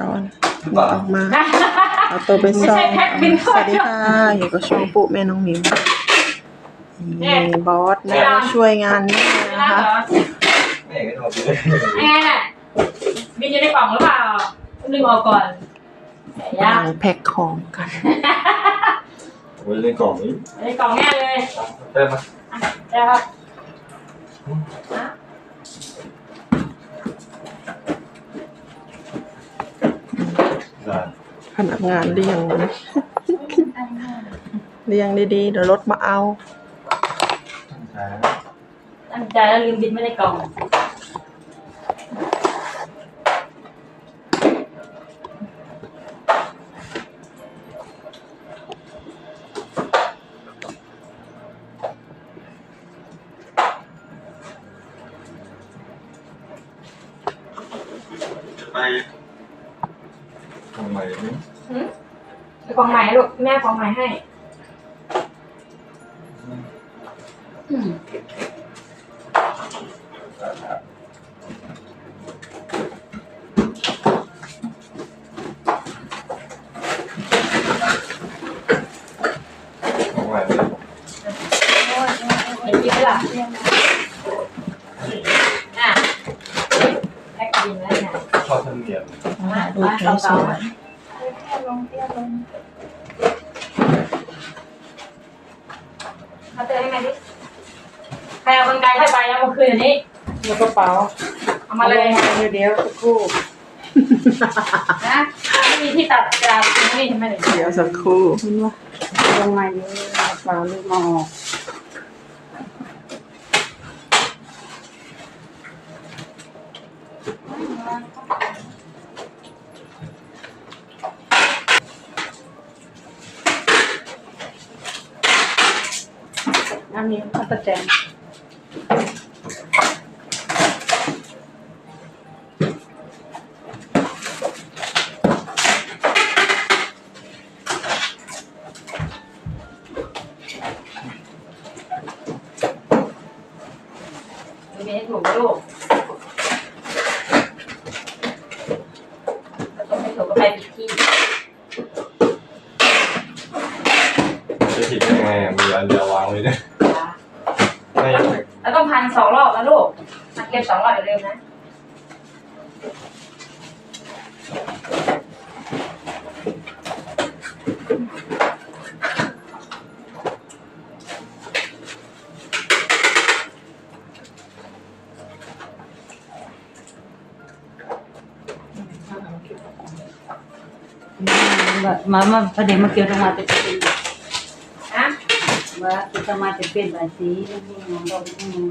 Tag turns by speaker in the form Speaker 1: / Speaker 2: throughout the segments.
Speaker 1: ร้อนบอกออกมาเอาตัวไปซ่อ
Speaker 2: ไม่ใช่
Speaker 1: ม
Speaker 2: แพ็คบิน
Speaker 1: สวัสดีค่ะอยู่กับช่องปุ๊แม่น้องหมิวนี่บอสนะมาช่วยงานแม่
Speaker 2: ไม่
Speaker 1: นะ
Speaker 2: ได้
Speaker 1: คะ
Speaker 2: เหรอ
Speaker 3: ไม่เห็นก็โทรไปเลย
Speaker 2: ยังไงน่ะบินอยู่ในกล่องหรือเปล่าต้องดึงออกก่อนแต่ยาก
Speaker 1: กำลังแพ็คของกัน
Speaker 3: โอ้ยในกล่องนี้
Speaker 2: ในกล่องแน่เลย
Speaker 3: เติมมา
Speaker 2: อะเดี๋ยวครับ
Speaker 1: พนักงานเรียงนะเรียงดีๆ เดี๋ยวรถมาเอา
Speaker 3: ใช่
Speaker 2: ตั้งใจแล้วลืมบินไม่ในกล่อง กล่องใหม่ลูกแม่กล่องใหม่ให้อืม
Speaker 3: ของใหม่เลย
Speaker 2: เห็นยิ้มไหมล่ะอะแพ็คบินแล้วเนี่ย
Speaker 3: ชอบธรรมเนียม
Speaker 1: มาดูแค่สวย
Speaker 2: เขาเตือนให้ไหมดิใครเอากรรไกรให้ไปแล้วเมื่อคืนอันนี้
Speaker 4: แล้วกระเป๋า
Speaker 2: เอามาเลย
Speaker 4: เดี๋ยวเดี๋ยวสักครู่
Speaker 2: นะไม่มีที่ตัดกระดาษตรงนี้ใช่ไหมเดี๋ยว
Speaker 1: เดี๋ยวสักครู่คุณว่า
Speaker 4: ลงมาเยอะกระเป๋าลืมมาออก อันนี้ข้าวตะแจง
Speaker 2: มีให้ถูกลูกต้องให้ถูกก็ไปผิดที่
Speaker 3: จะผิดยังไงอะมีอันเดียววางไว้เนี่ยไม่
Speaker 2: แล้วต้องพันสองรอบนะลูกพันเก็บสองรอบอย่าลืมนะ
Speaker 4: มามาประเดี๋ยวมาเกี่ยวตรงมาเป็น
Speaker 2: นะ
Speaker 4: ว่าจะมาจะเป็นแบบสีนี่มองเราอืม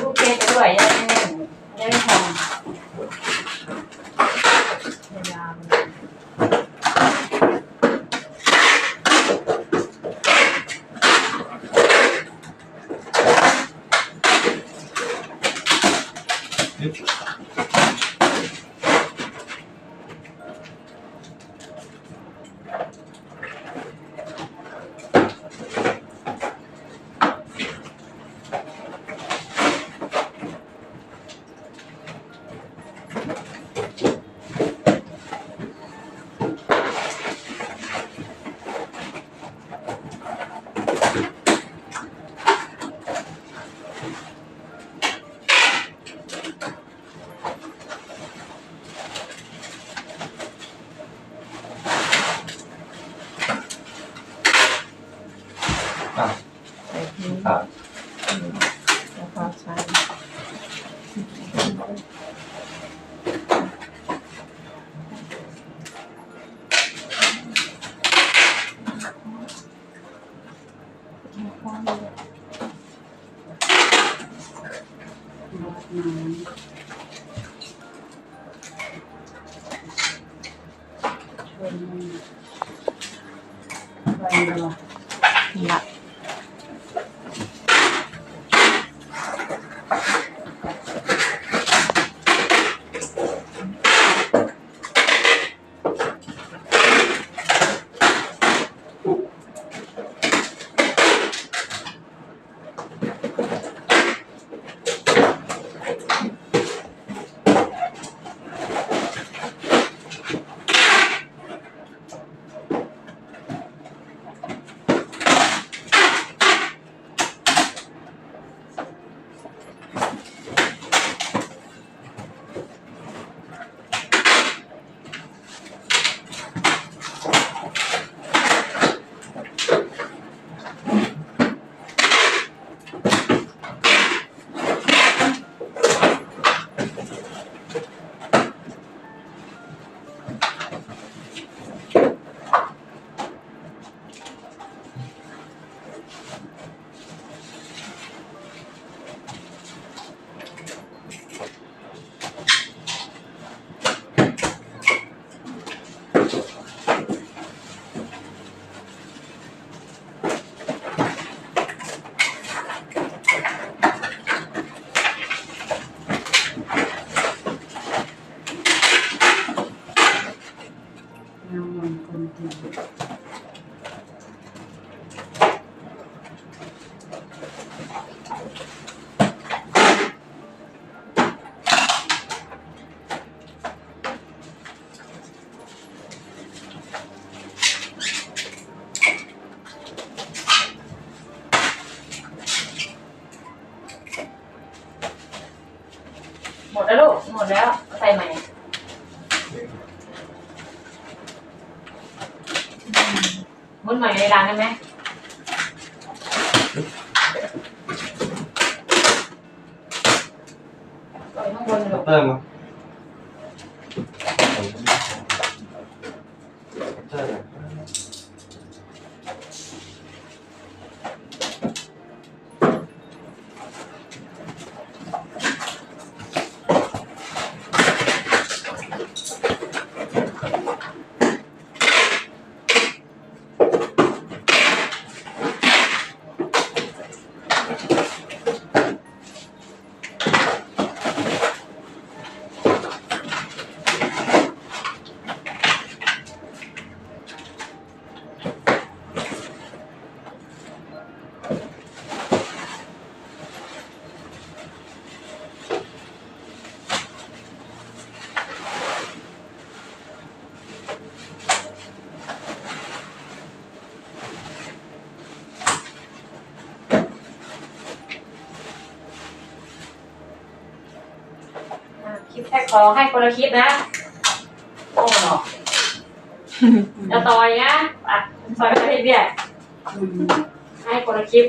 Speaker 2: ลูกเกดด้วยยังไม่ยังไม่พอเวลามัน
Speaker 3: อ่ Wala. ด
Speaker 1: แล้วลูก หมด
Speaker 2: แล้ว ใส่ใหม่มุนใหม่ในร้านได้ไหมใส่ข้างบนเลยลูก
Speaker 3: เติมมั้ยใลิ
Speaker 2: ปแท็กของให้คนละคลิปนะ โอ้เนาะจะต่อยนะอะต่อยไปเรื่อย
Speaker 4: อืม
Speaker 2: ๆให้คนละคลิป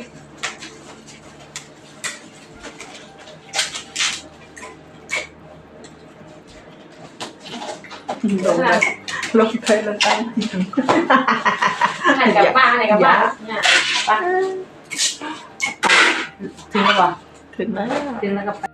Speaker 1: ลงไปลงไปแล้วตั้ง
Speaker 2: ไหนกับบ้านไหนกับบ้านเนี่ยไป
Speaker 4: ถึงแล้วบ่
Speaker 1: ถึงแล้ว
Speaker 4: ถึงแล้วก็ไป